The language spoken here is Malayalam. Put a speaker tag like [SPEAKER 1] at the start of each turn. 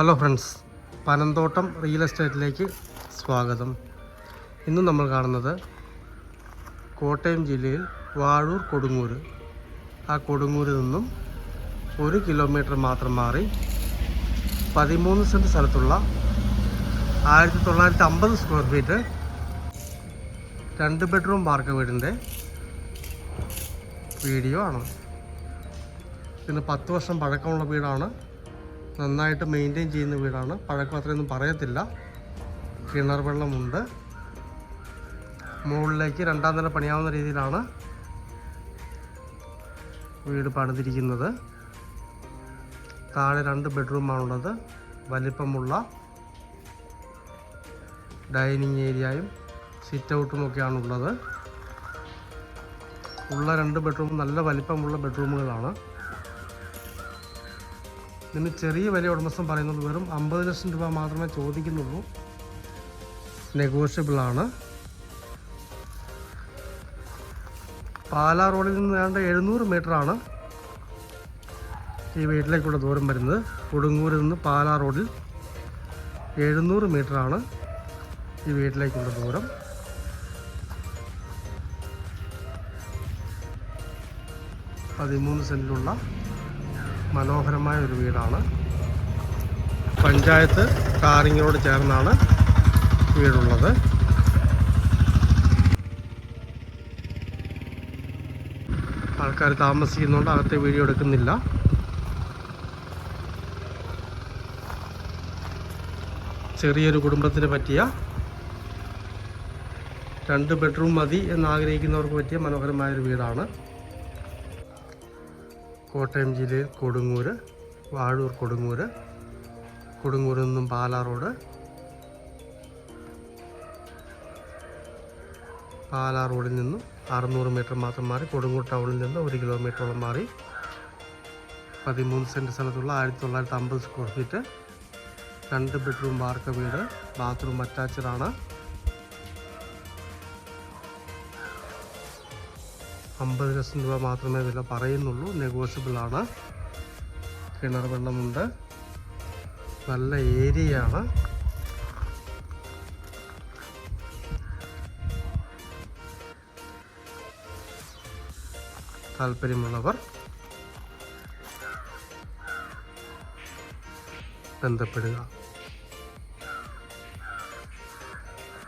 [SPEAKER 1] ഹലോ ഫ്രണ്ട്സ് പനന്തോട്ടം റിയൽ എസ്റ്റേറ്റിലേക്ക് സ്വാഗതം. ഇന്ന് നമ്മൾ കാണുന്നത് കോട്ടയം ജില്ലയിൽ വാഴൂർ കൊടുങ്ങൂർ ആ കൊടുങ്ങൂരിൽ നിന്നും ഒരു കിലോമീറ്റർ മാത്രം മാറി പതിമൂന്ന് സെന്റ് സ്ഥലത്തുള്ള ആയിരത്തി തൊള്ളായിരത്തി അമ്പത് സ്ക്വയർ ഫീറ്റ് രണ്ട് ബെഡ്റൂം വാർക്ക വീടിന്റെ വീഡിയോ ആണ്. ഇതിന് പത്ത് വർഷം പഴക്കമുള്ള വീടാണ് നന്നായിട്ട് മെയിന്റെയിൻ ചെയ്യുന്ന വീടാണ്. പഴക്കം അത്രയൊന്നും പറയത്തില്ല. കിണർ വെള്ളമുണ്ട്. മുകളിലേക്ക് രണ്ടാം നില പണിയാവുന്ന രീതിയിലാണ് വീട് പണിതിരിക്കുന്നത്. താഴെ രണ്ട് ബെഡ്റൂമാണുള്ളത് വലിപ്പമുള്ള ഡൈനിങ് ഏരിയയും സിറ്റ് ഔട്ടും ഒക്കെയാണുള്ളത്. ഉള്ള രണ്ട് ബെഡ്റൂം നല്ല വലിപ്പമുള്ള ബെഡ്റൂമുകളാണ് ഇതിന് ചെറിയ വില ഉടമസ്ഥൻ പറയുന്നത് വെറും അമ്പത് ലക്ഷം രൂപ മാത്രമേ ചോദിക്കുന്നുള്ളൂ. നെഗോഷ്യബിൾ ആണ്. പാലാ റോഡിൽ നിന്ന് വേണ്ട എഴുന്നൂറ് ആണ് ഈ വീട്ടിലേക്കുള്ള ദൂരം വരുന്നത്. കൊടുങ്ങൂരിൽ നിന്ന് പാലാ റോഡിൽ എഴുന്നൂറ് ആണ് ഈ വീട്ടിലേക്കുള്ള ദൂരം. പതിമൂന്ന് സെന്റിലുള്ള മനോഹരമായ ഒരു വീടാണ്. പഞ്ചായത്ത് കാറിങ്ങിനോട് ചേർന്നാണ് വീടുള്ളത്. ആൾക്കാർ താമസിക്കുന്നുണ്ട് അകത്തെ വീഡിയോ എടുക്കുന്നില്ല. ചെറിയൊരു കുടുംബത്തിന് പറ്റിയ രണ്ട് ബെഡ്റൂം മതി എന്നാഗ്രഹിക്കുന്നവർക്ക് പറ്റിയ മനോഹരമായൊരു വീടാണ്. കോട്ടയം ജില്ലയിൽ കൊടുങ്ങൂര് വാഴൂർ കൊടുങ്ങൂര് കൊടുങ്ങൂരിൽ നിന്നും പാലാ റോഡ് പാലാ റോഡിൽ നിന്നും അറുന്നൂറ് മീറ്റർ മാത്രം മാറി കൊടുങ്ങൂർ ടൗണിൽ നിന്ന് ഒരു കിലോമീറ്ററോളം മാറി പതിമൂന്ന് സെന്റ് സ്ഥലത്തുള്ള ആയിരത്തി തൊള്ളായിരത്തി അമ്പത് സ്ക്വയർ ഫീറ്റ് രണ്ട് ബെഡ്റൂം വാർക്ക വീട് ബാത്റൂം അറ്റാച്ചഡാണ് അമ്പത് ലക്ഷം രൂപ മാത്രമേ വില പറയുന്നുള്ളൂ. നെഗോഷ്യബിൾ ആണ്. കിണർ വെള്ളമുണ്ട്. നല്ല ഏരിയയാണ്. താല്പര്യമുള്ളവർ ബന്ധപ്പെടുക.